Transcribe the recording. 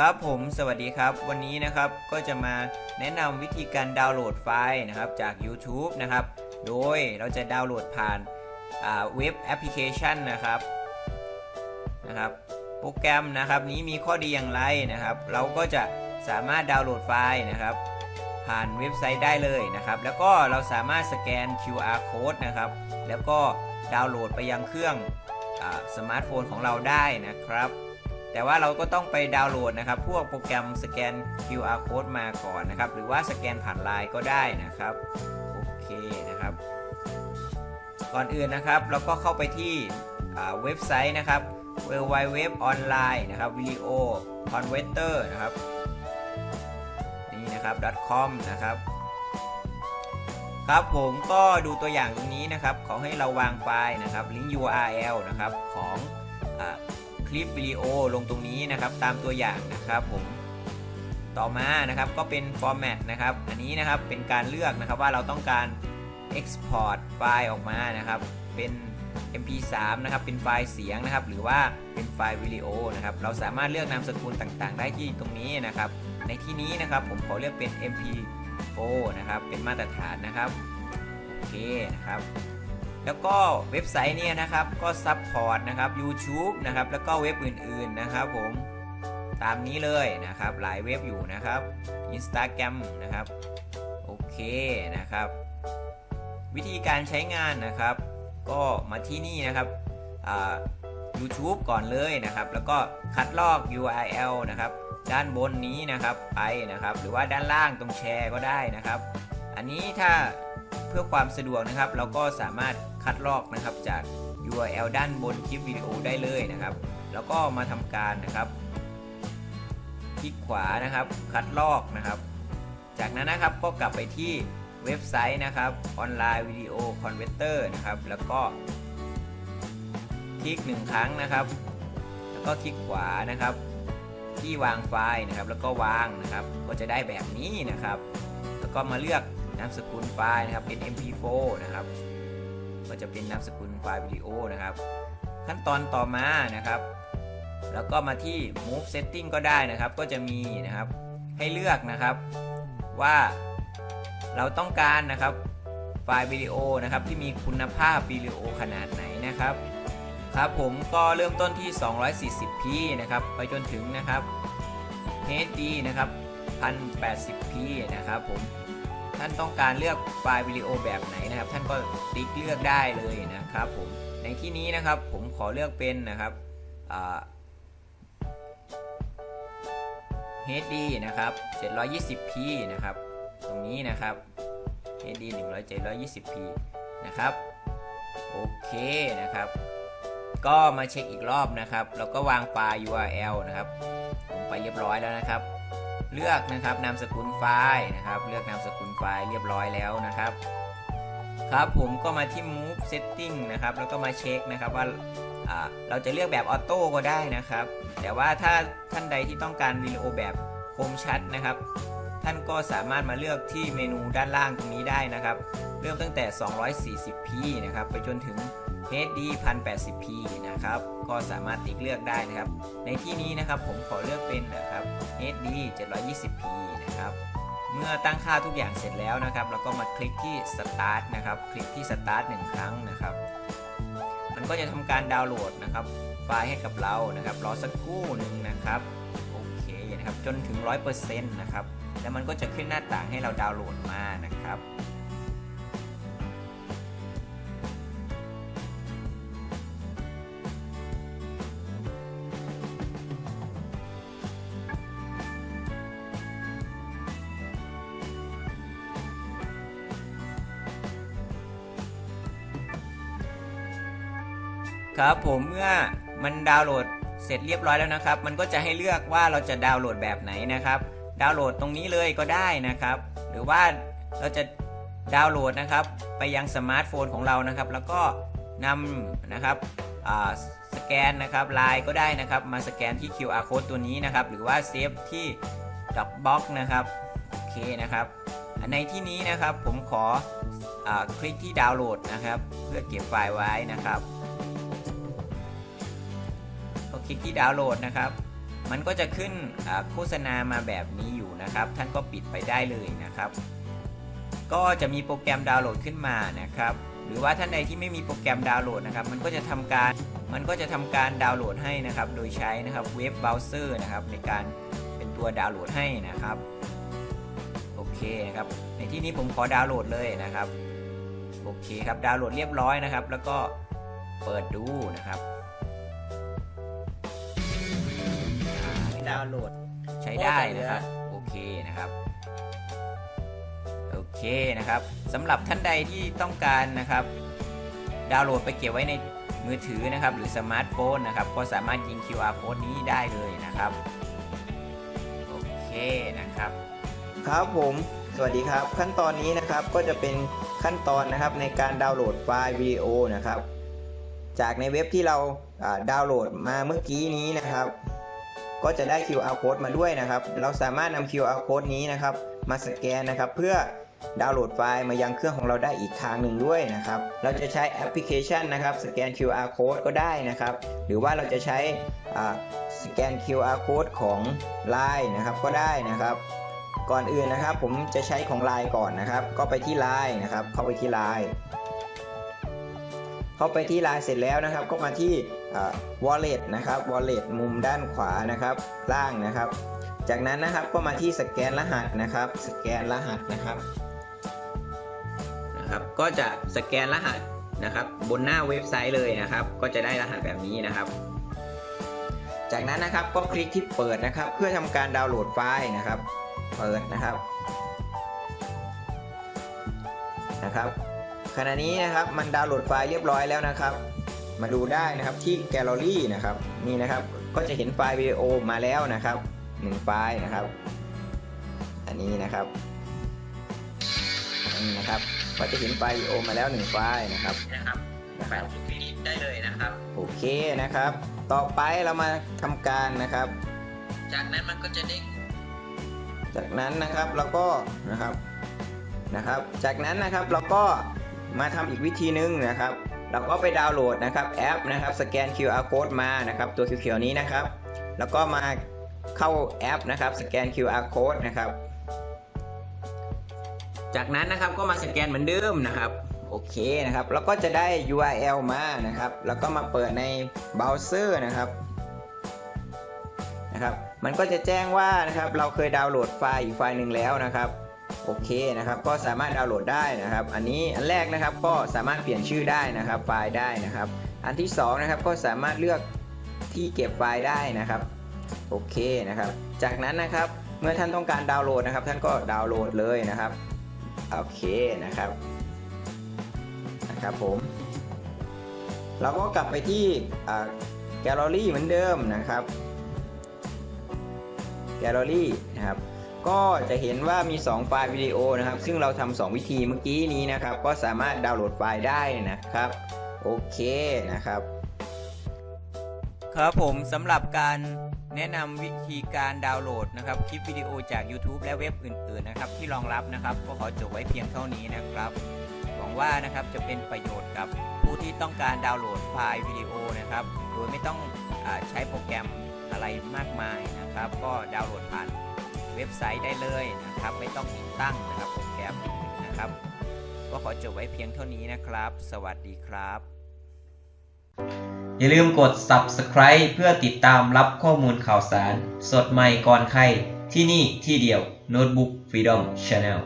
ครับผมสวัสดีครับ วันนี้นะครับก็จะมาแนะนำวิธีการดาวน์โหลดไฟล์นะครับจาก YouTube นะครับ โดยเราจะดาวน์โหลดผ่านาเว็บแอปพลิเคชันนะครับนะครับ โปรแกรมนะครับนี้มีข้อดีอย่างไรนะครับ เราก็จะสามารถดาวน์โหลดไฟล์นะครับ ผ่านเว็บไซต์ได้เลยนะครับ แล้วก็เราสามารถสแกน QR code นะครับ แล้วก็ดาวน์โหลดไปยังเครื่องอสมาร์ทโฟนของเราได้นะครับ แต่ว่าเราก็ต้องไปดาวน์โหลดนะครับ พวกโปรแกรมสแกน QR code มาก่อนนะครับ หรือว่าสแกนผ่านไลน์ก็ได้นะครับ โอเคนะครับ ก่อนอื่นนะครับ เราก็เข้าไปที่เว็บไซต์นะครับ w w w online นะครับ video converter นะครับ นี่นะครับ .com นะครับครับผมก็ดูตัวอย่างตรงนี้นะครับ ขอให้เราวางไฟล์นะครับ ลิงก์ URL นะครับของอา ลิปวิดีโอลงตรงนี้นะครับ ตามตัวอย่างนะครับผมต่อมานะครับก็เป็น format นะครับ อันนี้นะครับเป็นการเลือกนะครับว่าเราต้องการ export ไฟล์ออกมานะครับ เป็น mp3 นะครับ เป็นไฟล์เสียงนะครับ หรือว่าเป็นไฟล์วิดีโอนะครับ เราสามารถเลือกนามสกุลต่างๆ ได้ที่ตรงนี้นะครับ ในที่นี้นะครับผมขอเลือกเป็น mp4 นะครับ เป็นมาตรฐานนะครับ โอเคนะครับ แล้วก็เว็บไซต์เนี่ยนะครับก็ซัพพอร์ตนะครับ YouTube นะครับแล้วก็เว็บอื่นๆนะครับผมตามนี้เลยนะครับหลายเว็บอยู่นะครับ Instagram นะครับโอเคนะครับ วิธีการใช้งานนะครับ ก็มาที่นี่นะครับอ่า YouTube ก่อนเลยนะครับ แล้วก็คัดลอก URL นะครับ ด้านบนนี้นะครับไปนะครับ หรือว่าด้านล่างตรงแชร์ก็ได้นะครับ อันนี้ถ้า พื่อความสะดวกนะครับ เราก็สามารถคัดลอกนะครับจาก URL ด้านบนคลิปวิดีโอได้เลยนะครับ แล้วก็มาทำการนะครับ คลิกขวานะครับ คัดลอกนะครับ จากนั้นนะครับก็กลับไปที่เว็บไซต์นะครับออนไลน์วิดีโอคอนเวเตอร์นะครับ แล้วก็ คลิกหนึ่งครั้งนะครับ แล้วก็คลิกขวานะครับ ที่วางไฟล์นะครับ แล้วก็วางนะครับ ก็จะได้แบบนี้นะครับ แล้วก็มาเลือก นามสกุลไฟล์นะครับเป็น mp4 นะครับ ก็จะเป็นนามสกุลไฟล์วิดีโอนะครับ ขั้นตอนต่อมานะครับ แล้วก็มาที่ move setting ก็ได้นะครับ ก็จะมีนะครับให้เลือกนะครับว่าเราต้องการนะครับไฟล์วิดีโอนะครับที่มีคุณภาพวิดีโอขนาดไหนนะครับครับผมก็เริ่มต้นที่ 240p นะครับไปจนถึงนะครับ HD นะครับ 1080p นะครับผม ท่านต้องการเลือกไฟล์วิดีโอแบบไหนนะครับ ท่านก็ติ๊กเลือกได้เลยนะครับผมในที่นี้นะครับผมขอเลือกเป็นนะครับ HD นะครับ 720p นะครับ ตรงนี้นะครับ HD 100 720p นะครับ โอเคนะครับ ก็มาเช็คอีกรอบนะครับ แล้วก็วางไฟล์ URL นะครับลงไปเรียบร้อยแล้วนะครับ เลือกนะครับนามสกุลไฟล์นะครับ เลือกนามสกุลไฟล์เรียบร้อยแล้วนะครับ ครับผมก็มาที่ move setting นะครับ แล้วก็มาเช็คนะครับว่าเราจะเลือกแบบออโต้ก็ได้นะครับ แต่ว่าถ้าท่านใดที่ต้องการวิดีโอแบบคมชัดนะครับ ท่านก็สามารถมาเลือกที่เมนูด้านล่างตรงนี้ได้นะครับ เริ่มตั้งแต่ 240p นะครับ ไปจนถึง HD 1080p นะครับ ก็สามารถติ๊กเลือกได้นะครับ ในที่นี้นะครับผมขอเลือกเป็นนะครับ HD 720p นะครับ เมื่อตั้งค่าทุกอย่างเสร็จแล้วนะครับ เราก็มาคลิกที่ Start นะครับ คลิกที่ Start หนึ่งครั้งนะครับ มันก็จะทำการดาวน์โหลดนะครับไฟล์ให้กับเรานะครับ รอสักครู่หนึ่งนะครับ โอเคนะครับ จนถึง 100%นะครับ แล้วมันก็จะขึ้นหน้าต่างให้เราดาวน์โหลดมานะครับ ครับผมเมื่อมันดาวน์โหลดเสร็จเรียบร้อยแล้วนะครับ มันก็จะให้เลือกว่าเราจะดาวน์โหลดแบบไหนนะครับ ดาวน์โหลดตรงนี้เลยก็ได้นะครับ หรือว่าเราจะดาวน์โหลดนะครับ ไปยังสมาร์ทโฟนของเรานะครับ แล้วก็นำนะครับสแกนนะครับไลน์ก็ได้นะครับ มาสแกนที่ QR code ตัวนี้นะครับ หรือว่าเซฟที่ Dropbox นะครับโอเคนะครับในที่นี้นะครับผมขออคลิกที่ดาวน์โหลดนะครับ เพื่อเก็บไฟล์ไว้นะครับ คลิกที่ดาวน์โหลดนะครับ มันก็จะขึ้นโฆษณามาแบบนี้อยู่นะครับ ท่านก็ปิดไปได้เลยนะครับ ก็จะมีโปรแกรมดาวน์โหลดขึ้นมานะครับ หรือว่าท่านใดที่ไม่มีโปรแกรมดาวน์โหลดนะครับ มันก็จะทำการมันก็จะทำการดาวน์โหลดให้นะครับ โดยใช้นะครับเว็บเบราว์เซอร์นะครับในการเป็นตัวดาวน์โหลดให้นะครับโอเคนะครับ ในที่นี้ผมขอดาวน์โหลดเลยนะครับโอเคครับดาวน์โหลดเรียบร้อยนะครับ แล้วก็เปิดดูนะครับ อ่าดาวน์โหลด ใช้ได้นะครับ โอเคนะครับ โอเคนะครับสำหรับท่านใดที่ต้องการนะครับ ดาวน์โหลดไปเก็บไว้ในมือถือนะครับ หรือสมาร์ทโฟนนะครับ ก็สามารถยิง QR code นี้ได้เลยนะครับ โอเคนะครับ ครับผม สวัสดีครับ ขั้นตอนนี้นะครับก็จะเป็นขั้นตอนนะครับในการดาวน์โหลดไฟล์วิดีโอนะครับ จากในเว็บที่เราอ่าดาวน์โหลดมาเมื่อกี้นี้นะครับ ก็จะได้ QR code มาด้วยนะครับ เราสามารถนำ QR code นี้นะครับมาสแกนนะครับ เพื่อดาวน์โหลดไฟล์มายังเครื่องของเราได้อีกทางหนึ่งด้วยนะครับ เราจะใช้แอปพลิเคชันนะครับสแกน QR code ก็ได้นะครับ หรือว่าเราจะใช้สแกน QR code ของ Line นะครับก็ได้นะครับ ก่อนอื่นนะครับ ผมจะใช้ของ Line ก่อนนะครับ ก็ไปที่ Line นะครับ เข้าไปที่ Line เข้าไปที่ Line เสร็จแล้วนะครับ ก็มาที่ อ่า Wallet นะครับ Wallet มุมด้านขวานะครับล่างนะครับ จากนั้นนะครับก็มาที่สแกนรหัสนะครับ สแกนรหัสนะครับนะครับ ก็จะสแกนรหัสนะครับ บนหน้าเว็บไซต์เลยนะครับ ก็จะได้รหัสแบบนี้นะครับ จากนั้นนะครับก็คลิกที่เปิดนะครับ เพื่อทำการดาวน์โหลดไฟล์นะครับ เปิดนะครับนะครับขณะนี้นะครับมันดาวน์โหลดไฟล์เรียบร้อยแล้วนะครับ มาดูได้นะครับที่แกลเลอรี่นะครับนี่นะครับก็จะเห็นไฟล์วิดีโอมาแล้วนะครับหนึ่งไฟล์นะครับ อันนี้นะครับนี่นะครับก็จะเห็นไฟล์วิดีโอมาแล้วหนึ่งไฟล์นะครับนะครับนะครับได้เลยนะครับ โอเคนะครับ ต่อไปเรามาทำการนะครับ จากนั้นมันก็จะเด้งจากนั้นนะครับเราก็นะครับนะครับ จากนั้นนะครับเราก็มาทำอีกวิธีหนึงนะครับ เราก็ไปดาวน์โหลดนะครับแอปนะครับสแกน QR code มานะครับตัวเขียวๆนี้นะครับ แล้วก็มาเข้าแอปนะครับสแกน QR code นะครับ จากนั้นนะครับก็มาสแกนเหมือนเดิมนะครับโอเคนะครับแล้วก็จะได้ URL มานะครับ แล้วก็มาเปิดในเบราว์เซอร์นะครับนะครับ มันก็จะแจ้งว่านะครับเราเคยดาวน์โหลดไฟล์อีกไฟล์หนึ่งแล้วนะครับ โอเคนะครับ ก็สามารถดาวน์โหลดได้นะครับ อันนี้อันแรกนะครับก็สามารถเปลี่ยนชื่อได้นะครับ ไฟล์ได้นะครับ อันที่สองนะครับก็สามารถเลือกที่เก็บไฟล์ได้นะครับ โอเคนะครับ จากนั้นนะครับ เมื่อท่านต้องการดาวน์โหลดนะครับ ท่านก็ดาวน์โหลดเลยนะครับ โอเคนะครับ นะครับผม เราก็กลับไปที่แกลเลอรี่เหมือนเดิมนะครับ แกลเลอรี่นะครับ ก็จะเห็นว่ามี 2 ไฟล์วิดีโอนะครับ ซึ่งเราทำ2วิธีเมื่อกี้นี้นะครับ ก็สามารถดาวน์โหลดไฟล์ได้นะครับ โอเคนะครับ ครับผมสำหรับการแนะนำวิธีการดาวน์โหลดนะครับ คลิปวิดีโอจาก YouTube และเว็บอื่นๆนะครับ ที่รองรับนะครับ ก็ขอจบไว้เพียงเท่านี้นะครับ หวังว่านะครับจะเป็นประโยชน์กับผู้ที่ต้องการดาวน์โหลดไฟล์วิดีโอนะครับ โดยไม่ต้องอใช้โปรแกรมอะไรมากมายนะครับ ก็ดาวน์โหลดผ่าน เว็บไซต์ได้เลยนะครับ ไม่ต้องติดตั้งนะครับโปรแกรมนะครับ ก็ขอจบไว้เพียงเท่านี้นะครับ สวัสดีครับ อย่าลืมกด subscribe เพื่อติดตามรับข้อมูลข่าวสาร สดใหม่ก่อนใครที่นี่ที่เดียว Notebook Freedom Channel